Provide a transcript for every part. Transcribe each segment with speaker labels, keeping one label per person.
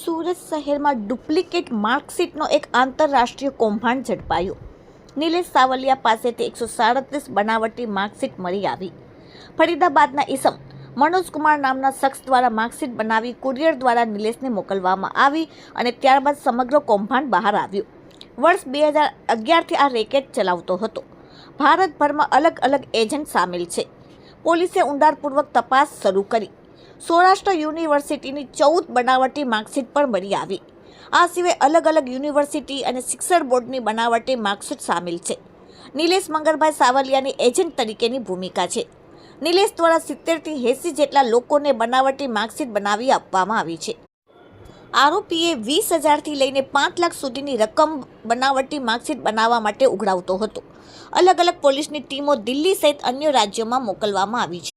Speaker 1: સુરત શહેરમાં ડુપ્લિકેટ માર્કશીટનો એક આંતરરાષ્ટ્રીય કૌભાંડ ઝડપાયું. નિલેશ સાવલિયા પાસેથી એકસો સાડત્રીસ બનાવટી માર્કશીટ મળી આવી. ફરીદાબાદના ઈસમ મનોજકુમાર નામના શખ્સ દ્વારા માર્કશીટ બનાવી કુરિયર દ્વારા નિલેશને મોકલવામાં આવી અને ત્યારબાદ સમગ્ર કૌભાંડ બહાર આવ્યું. વર્ષ બે હજાર અગિયારથી આ રેકેટ ચલાવતો હતો. ભારતભરમાં અલગ અલગ એજન્ટ સામેલ છે. પોલીસે ઊંડાણપૂર્વક તપાસ શરૂ કરી. સૌરાષ્ટ્ર યુનિવર્સિટીની ચૌદ બનાવટી માર્કશીટ પણ મળી આવી. આ સિવાય અલગ અલગ યુનિવર્સિટી અને શિક્ષણ બોર્ડની બનાવટી માર્કશીટ સામેલ છે. નિલેશ મંગળભાઈ સાવલિયાની એજન્ટ તરીકેની ભૂમિકા છે. નિલેશ દ્વારા સિત્તેરથી એંસી જેટલા લોકોને બનાવટી માર્કશીટ બનાવી આપવામાં આવી છે. આરોપીએ વીસ હજારથી લઈને પાંચ લાખ સુધીની રકમ બનાવટી માર્કશીટ બનાવવા માટે ઉઘરાવતો હતો. અલગ અલગ પોલીસની ટીમો દિલ્હી સહિત અન્ય રાજ્યોમાં મોકલવામાં આવી છે.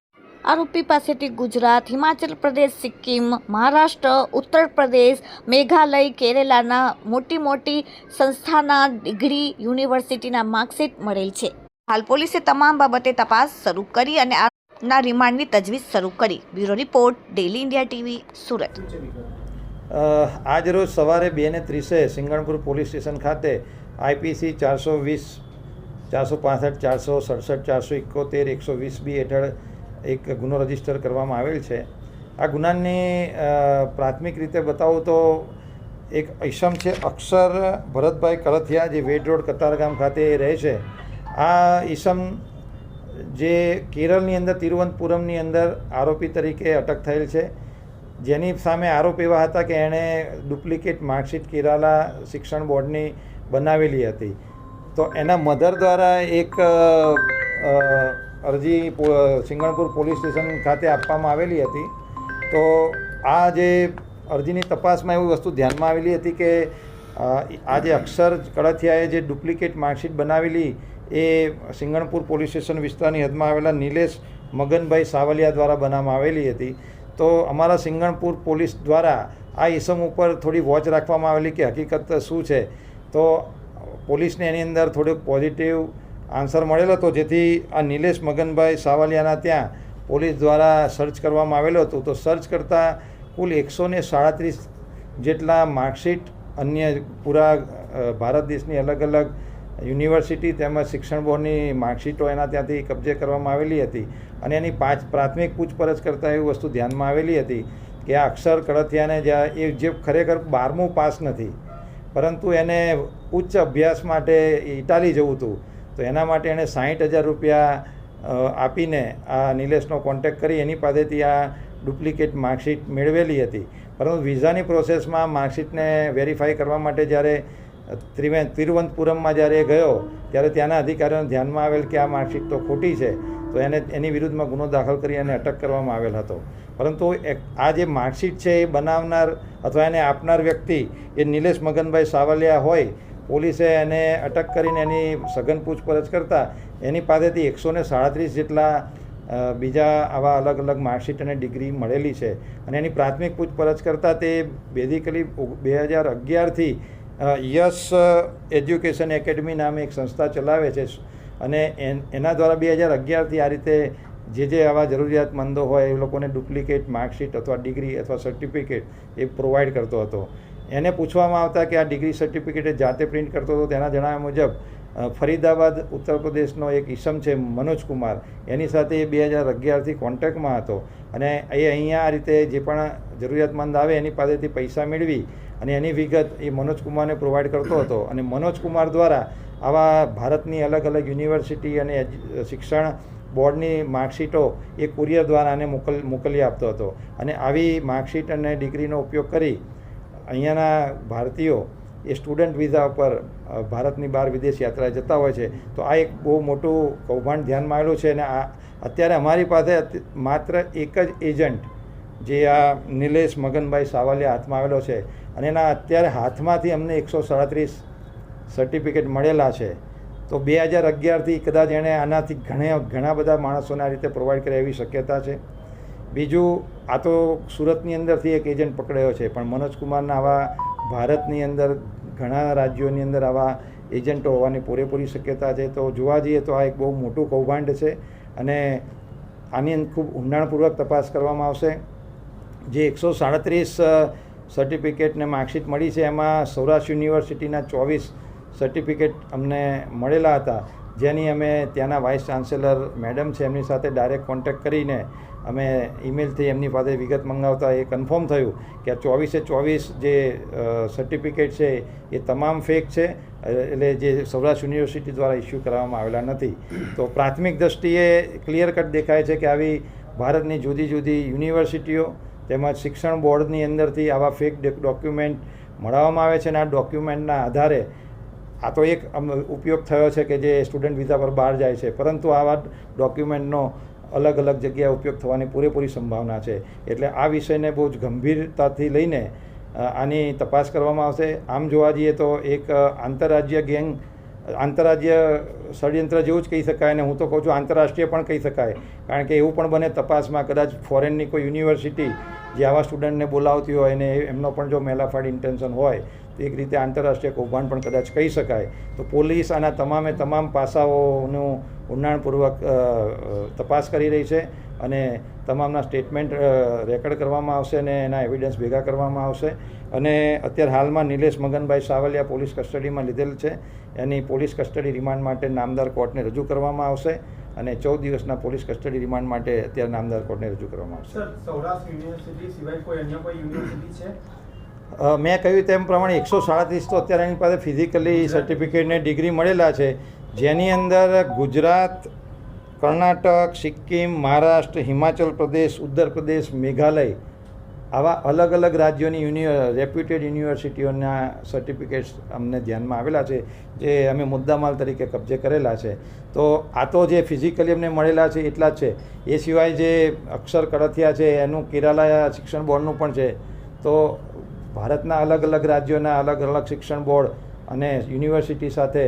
Speaker 1: આરોપી પાસેથી ગુજરાત, હિમાચલ પ્રદેશ, સિક્કિમ, મહારાષ્ટ્ર, ઉત્તર પ્રદેશ, મેઘાલય, કેરેલાના મોટી મોટી સંસ્થાના ડિગ્રી યુનિવર્સિટીના માર્કશીટ મળેલ છે. હાલ પોલીસે તમામ બાબતે તપાસ શરૂ કરી અને આના રિમાન્ડની તજવીજ શરૂ કરી. Bureau report, daily India TV, Surat.
Speaker 2: આજ રોજ સવારે બે ને ત્રીસે સિંગણપુર પોલીસ સ્ટેશન ખાતે આઈપીસી ચારસો વીસ, ચારસો પાસઠ, ચારસો સડસઠ, ચારસો એકોતેર, એકસો વીસ બી હેઠળ એક ગુનો રજિસ્ટર કરવામાં આવેલ છે. આ ગુનાની પ્રાથમિક રીતે બતાવું તો એક ઈસમ છે, અક્ષર ભરતભાઈ કલથિયા જે વેડ રોડ કતારગામ ખાતે રહે છે. આ ઈસમ જે કેરળની અંદર, તિરુવનંતપુરમની અંદર આરોપી તરીકે અટક થયેલ છે. જેની સામે આરોપ એવા હતા કે એણે ડુપ્લિકેટ માર્કશીટ કેરાલા શિક્ષણ બોર્ડની બનાવેલી હતી. તો એના મધર દ્વારા એક અરજી સિંગણપુર પોલીસ સ્ટેશન ખાતે આપવામાં આવેલી હતી. તો આ જે અરજીની તપાસમાં એવી વસ્તુ ધ્યાનમાં આવેલી હતી કે આ જે અક્ષર કળથિયાએ જે ડુપ્લિકેટ માર્કશીટ બનાવેલી એ સિંગણપુર પોલીસ સ્ટેશન વિસ્તારની હદમાં આવેલા નિલેશ મગનભાઈ સાવલિયા દ્વારા બનાવવામાં આવેલી હતી. તો અમારા સિંગણપુર પોલીસ દ્વારા આ ઇસમ ઉપર થોડી વોચ રાખવામાં આવેલી કે હકીકત શું છે? તો પોલીસને એની અંદર થોડુંક પોઝિટિવ આન્સર મળેલો હતો. જેથી આ નિલેશ મગનભાઈ સાવલિયાના ત્યાં પોલીસ દ્વારા સર્ચ કરવામાં આવેલો હતો. તો સર્ચ કરતાં કુલ એકસો ને સાડત્રીસ જેટલા માર્કશીટ અન્ય પૂરા ભારત દેશની અલગ અલગ યુનિવર્સિટી તેમજ શિક્ષણ બોર્ડની માર્કશીટો એના ત્યાંથી કબજે કરવામાં આવેલી હતી અને એની પાંચ પ્રાથમિક પૂછપરછ કરતાં એવી વસ્તુ ધ્યાનમાં આવેલી હતી કે આ અક્ષર કડથિયાને જ્યાં એ જે ખરેખર બારમું પાસ નથી, પરંતુ એને ઉચ્ચ અભ્યાસ માટે ઇટાલી જવું હતું. તો એના માટે એણે સાહીઠ હજાર રૂપિયા આપીને આ નિલેશનો કોન્ટેક્ટ કરી એની પાસેથી આ ડુપ્લિકેટ માર્કશીટ મેળવેલી હતી. પરંતુ વિઝાની પ્રોસેસમાં માર્કશીટને વેરીફાઈ કરવા માટે જ્યારે ત્રિવે તિરુવનંતપુરમમાં જ્યારે એ ગયો, ત્યારે ત્યાંના અધિકારીઓને ધ્યાનમાં આવેલ કે આ માર્કશીટ તો ખોટી છે, તો એને, એની વિરુદ્ધમાં ગુનો દાખલ કરી અને અટક કરવામાં આવેલ હતો. પરંતુ આ જે માર્કશીટ છે એ બનાવનાર અથવા એને આપનાર વ્યક્તિ એ નિલેશ મગનભાઈ સાવલિયા હોય, પોલીસે એને અટક કરીને એની સઘન પૂછપરછ કરતાં એની પાસેથી એકસો ને સાડત્રીસ જેટલા બીજા આવા અલગ અલગ માર્કશીટ અને ડિગ્રી મળેલી છે. અને એની પ્રાથમિક પૂછપરછ કરતાં તે બેઝિકલી બે હજાર અગિયારથી યસ એજ્યુકેશન એકેડમી નામે એક સંસ્થા ચલાવે છે. અને એન- દ્વારા બે હજાર અગિયારથી આ રીતે જે જે આવા જરૂરિયાતમંદો હોય એ લોકોને ડુપ્લિકેટ માર્કશીટ અથવા ડિગ્રી અથવા સર્ટિફિકેટ એ પ્રોવાઈડ કરતો હતો. એને પૂછવામાં આવતા કે આ ડિગ્રી સર્ટિફિકેટ જાતે પ્રિન્ટ કરતો હતો તેના જણાવ્યા મુજબ ફરીદાબાદ, ઉત્તર પ્રદેશનો એક ઈસમ છે, મનોજ કુમાર. એની સાથે એ બે હજાર અગિયારથી કોન્ટેક્ટમાં હતો અને એ અહીંયા આ રીતે જે પણ જરૂરિયાતમંદ આવે એની પાસેથી પૈસા મેળવી અને એની વિગત એ મનોજ કુમારને પ્રોવાઈડ કરતો હતો. અને મનોજ કુમાર દ્વારા આવા ભારતની અલગ અલગ યુનિવર્સિટી અને શિક્ષણ બોર્ડની માર્કશીટો એ કુરિયર દ્વારા આને મોકલ, મોકલી આપતો હતો. અને આવી માર્કશીટ અને ડિગ્રીનો ઉપયોગ કરી અહીંયાના ભારતીયો એ સ્ટુડન્ટ વિઝા ઉપર ભારતની બહાર વિદેશ યાત્રા જતા હોય છે, તો આ એક બહુ મોટું કૌભાંડ ધ્યાનમાં આવેલું છે અને આ, અત્યારે અમારી પાસે માત્ર એક જ એજન્ટ જે આ નિલેશ મગનભાઈ સાવલિયા હાથમાં આવેલો છે અને એના અત્યારે હાથમાંથી અમને એકસો સાડત્રીસ સર્ટિફિકેટ મળેલા છે. તો બે હજાર અગિયારથી કદાચ એણે આનાથી ઘણા ઘણા બધા માણસોને આ રીતે પ્રોવાઈડ કરે એવી શક્યતા છે. બીજું, આ તો સુરતની અંદરથી એક એજન્ટ પકડાયો છે, પણ મનોજ કુમારના આવા ભારતની અંદર ઘણા રાજ્યોની અંદર આવા એજન્ટો હોવાની પૂરેપૂરી શક્યતા છે. તો જોવા જઈએ તો આ એક બહુ મોટું કૌભાંડ છે અને આની અંદર ખૂબ ઊંડાણપૂર્વક તપાસ કરવામાં આવશે. જે એકસો સાડત્રીસ સર્ટિફિકેટ ને માર્કશીટ મળી છે, એમાં સૌરાષ્ટ્ર યુનિવર્સિટીના ચોવીસ સર્ટિફિકેટ અમને મળેલા હતા. જેની અમે ત્યાંના વાઇસ ચાન્સેલર મેડમ છે, એમની સાથે ડાયરેક્ટ કોન્ટેક્ટ કરીને અમે ઈમેલથી એમની પાસે વિગત મંગાવતા એ કન્ફર્મ થયું કે આ ચોવીસે ચોવીસ જે સર્ટિફિકેટ છે એ તમામ ફેક છે, એટલે જે સૌરાષ્ટ્ર યુનિવર્સિટી દ્વારા ઇસ્યુ કરવામાં આવેલા નથી. તો પ્રાથમિક દ્રષ્ટિએ ક્લિયર કટ દેખાય છે કે આવી ભારતની જુદી જુદી યુનિવર્સિટીઓ તેમજ શિક્ષણ બોર્ડની અંદરથી આવા ફેક ડોક્યુમેન્ટ મળવામાં આવે છે અને આ ડોક્યુમેન્ટના આધારે આ તો એક ઉપયોગ થયો છે કે જે સ્ટુડન્ટ વિઝા પર બહાર જાય છે. પરંતુ આવા ડોક્યુમેન્ટનો અલગ અલગ જગ્યાએ ઉપયોગ થવાની પૂરેપૂરી સંભાવના છે. એટલે આ વિષયને બહુ જ ગંભીરતાથી લઈને આની તપાસ કરવામાં આવશે. આમ જોવા જઈએ તો એક આંતરરાજ્ય ગેંગ, આંતરરાજ્ય ષડયંત્ર જેવું જ કહી શકાય અને હું તો કહું છું આંતરરાષ્ટ્રીય પણ કહી શકાય. કારણ કે એવું પણ બને તપાસમાં કદાચ ફોરેનની કોઈ યુનિવર્સિટી જે આવા સ્ટુડન્ટને બોલાવતી હોય અને એમનો પણ જો મેલાફાડ ઇન્ટેન્શન હોય એક રીતે આંતરરાષ્ટ્રીય કૌભાંડ પણ કદાચ કહી શકાય. તો પોલીસ આના તમામે તમામ પાસાઓનું ઊંડાણપૂર્વક તપાસ કરી રહી છે અને તમામના સ્ટેટમેન્ટ રેકોર્ડ કરવામાં આવશે અને એના એવિડન્સ ભેગા કરવામાં આવશે. અને અત્યારે હાલમાં નિલેશ મગનભાઈ સાવલિયા પોલીસ કસ્ટડીમાં લીધેલ છે. એની પોલીસ કસ્ટડી રિમાન્ડ માટે નામદાર કોર્ટને રજૂ કરવામાં આવશે અને ચૌદ દિવસના પોલીસ કસ્ટડી રિમાન્ડ માટે અત્યારે નામદાર કોર્ટને રજૂ કરવામાં આવશે.
Speaker 3: સૌરાષ્ટ્ર યુનિવર્સિટી સિવાય કોઈ અન્ય કોઈ યુનિવર્સિટી છે?
Speaker 2: મેં કહ્યું તેમ પ્રમાણે એકસો સાડત્રીસ તો અત્યારે એની પાસે ફિઝિકલી સર્ટિફિકેટને ડિગ્રી મળેલા છે. જેની અંદર ગુજરાત કર્ણાટક સિક્કિમ મહારાષ્ટ્ર હિમાચલ પ્રદેશ ઉત્તર પ્રદેશ મેઘાલય આવા અલગ અલગ રાજ્યોની યુનિવર્સ રેપ્યુટેડ યુનિવર્સિટીઓના સર્ટિફિકેટ્સ અમને ધ્યાનમાં આવેલા છે જે અમે મુદ્દામાલ તરીકે કબજે કરેલા છે. તો આ તો જે ફિઝિકલી અમને મળેલા છે એટલા જ છે. એ સિવાય જે અક્ષર કડથિયા છે એનું કેરાલા શિક્ષણ બોર્ડનું પણ છે. તો ભારતના અલગ અલગ રાજ્યોના અલગ અલગ શિક્ષણ બોર્ડ અને યુનિવર્સિટી સાથે